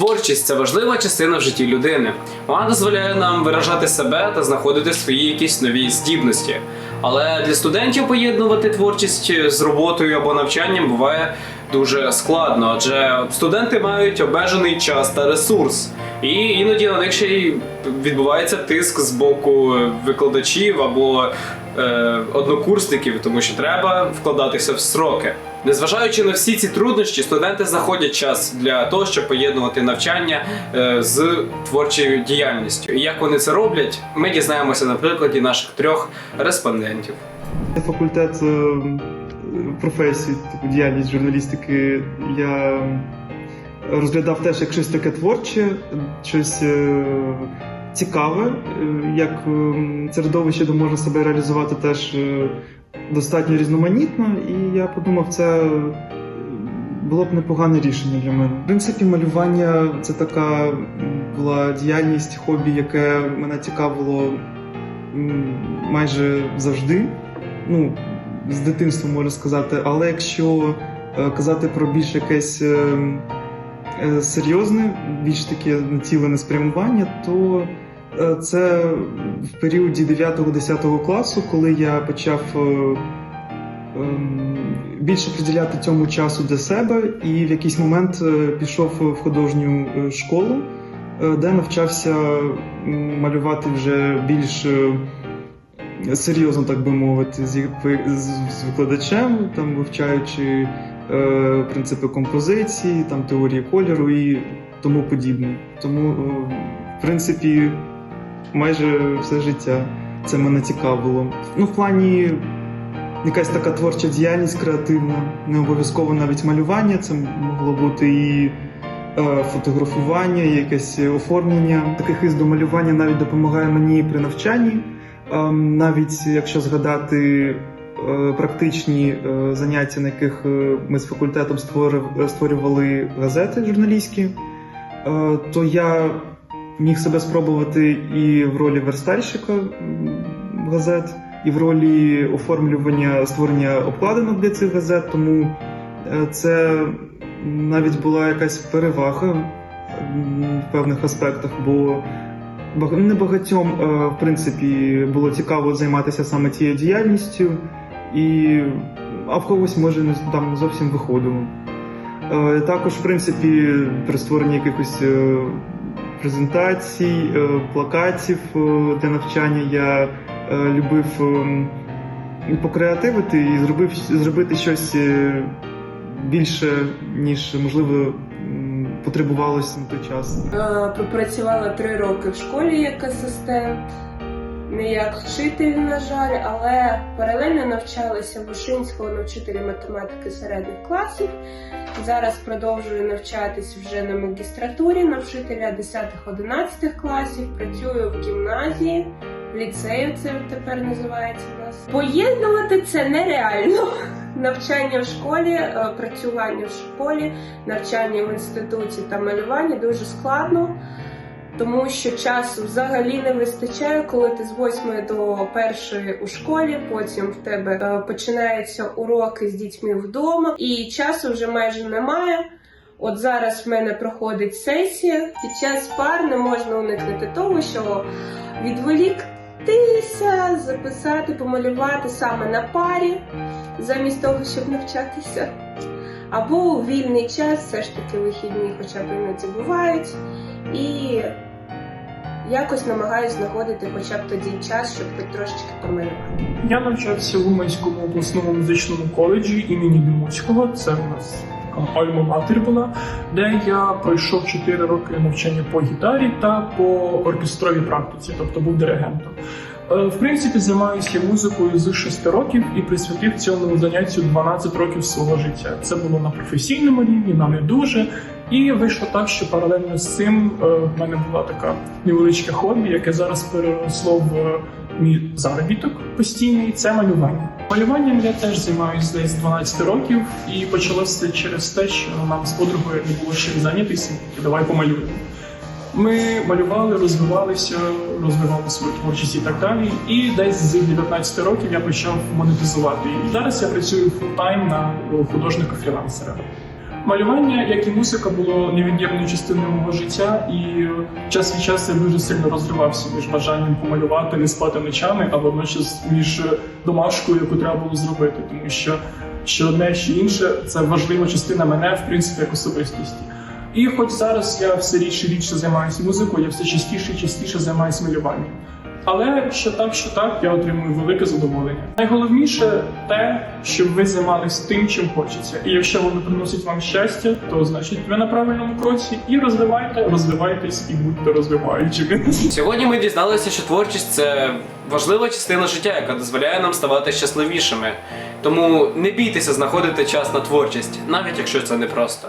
Творчість це важлива частина в житті людини. Вона дозволяє нам виражати себе та знаходити свої якісь нові здібності. Але для студентів поєднувати творчість з роботою або навчанням буває дуже складно, адже студенти мають обмежений час та ресурс, і іноді на них ще й відбувається тиск з боку викладачів або е, однокурсників, тому що треба вкладатися в сроки. Незважаючи на всі ці труднощі, студенти знаходять час для того, щоб поєднувати навчання е, з творчою діяльністю. І як вони це роблять, ми дізнаємося на прикладі наших трьох респондентів. Факультет е, професій, типу діяльність журналістики, я розглядав теж як щось таке творче, щось е, цікаве, е, як е, середовище, де можна себе реалізувати теж достатньо різноманітно, і я подумав, це було б непогане рішення для мене. В принципі, малювання це така була діяльність, хобі, яке мене цікавило майже завжди. Ну, з дитинства можна сказати, але якщо е, казати про більш якесь е, е, серйозне, більш таке націлене спрямування, то це в періоді 9-10 класу, коли я почав більше приділяти цьому часу для себе, і в якийсь момент пішов в художню школу, де навчався малювати вже більш. Серйозно, так би мовити, з, з, викладачем, там вивчаючи е, принципи композиції, там теорії кольору і тому подібне. Тому, е, в принципі, майже все життя це мене цікавило. Ну, в плані якась така творча діяльність креативна, не обов'язково навіть малювання, це могло бути і. е, Фотографування, якесь оформлення таких із до малювання навіть допомагає мені при навчанні. Ем, Навіть якщо згадати е, практичні е, заняття, на яких е, ми з факультетом створювали газети журналістські, то я міг себе спробувати і в ролі верстальщика газет, і в ролі оформлювання створення обкладинок для цих газет. Тому це навіть була якась перевага в певних аспектах, бо Небагатьом, е, в принципі, було цікаво займатися саме цією діяльністю, і, а в когось може не там зовсім виходило. Е, Також, в принципі, при створенні якихось е, презентацій, плакатів для навчання я любив ем, покреативити і зробив, зробити щось більше, ніж можливо потребувалося на той час. Е, Пропрацювала три роки в школі як асистент, не як вчитель, на жаль, але паралельно навчалася в Вишинського на вчителі математики середніх класів. Зараз продовжую навчатись вже на магістратурі на вчителя 10-11 класів. Працюю в гімназії, ліцею це тепер називається у нас. Поєднувати це нереально. Навчання в школі, е, працювання в школі, навчання в інституті та малювання дуже складно, тому що часу взагалі не вистачає, коли ти з 8 до 1 у школі, потім в тебе е, починаються уроки з дітьми вдома, і часу вже майже немає. От зараз в мене проходить сесія. Під час пар не можна уникнути того, що відволіктися, записати, помалювати саме на парі, замість того, щоб навчатися. Або у вільний час, все ж таки вихідні, хоча б іноді бувають, і якось намагаюсь знаходити хоча б тоді час, щоб хоч трошечки помалювати. Я навчався в Уманському обласному музичному коледжі імені Димуцького. Це у нас така альма-матер була, де я пройшов 4 роки навчання по гітарі та по оркестровій практиці, тобто був диригентом. Е, В принципі, займаюся музикою з 6 років і присвятив цьому заняттю 12 років свого життя. Це було на професійному рівні, на не дуже. І вийшло так, що паралельно з цим е, в мене була така невеличке хобі, яке зараз переросло в е, мій заробіток постійний це малювання. Малюванням я теж займаюся десь 12 років, і почалося через те, що нам з подругою не було чим зайнятися. Давай помалюємо. Ми малювали, розвивалися, розвивали свою творчість і так далі. І десь з 19 років я почав монетизувати. І зараз я працюю фултайм на художника фрілансера. Малювання, як і музика, було невід'ємною частиною мого життя, і час від часу я дуже сильно розривався між бажанням помалювати, не спати ночами, а водночас між домашкою, яку треба було зробити, тому що що одне, що інше це важлива частина мене, в принципі, як особистості. І хоч зараз я все рідше рідше займаюся музикою, я все частіше і частіше займаюся малюванням. Але що так, що так, я отримую велике задоволення. Найголовніше те, щоб ви займалися тим, чим хочеться. І якщо воно приносить вам щастя, то значить ви на правильному кроці і розвивайте, розвивайтесь і будьте розвиваючими. Сьогодні ми дізналися, що творчість це важлива частина життя, яка дозволяє нам ставати щасливішими. Тому не бійтеся знаходити час на творчість, навіть якщо це непросто.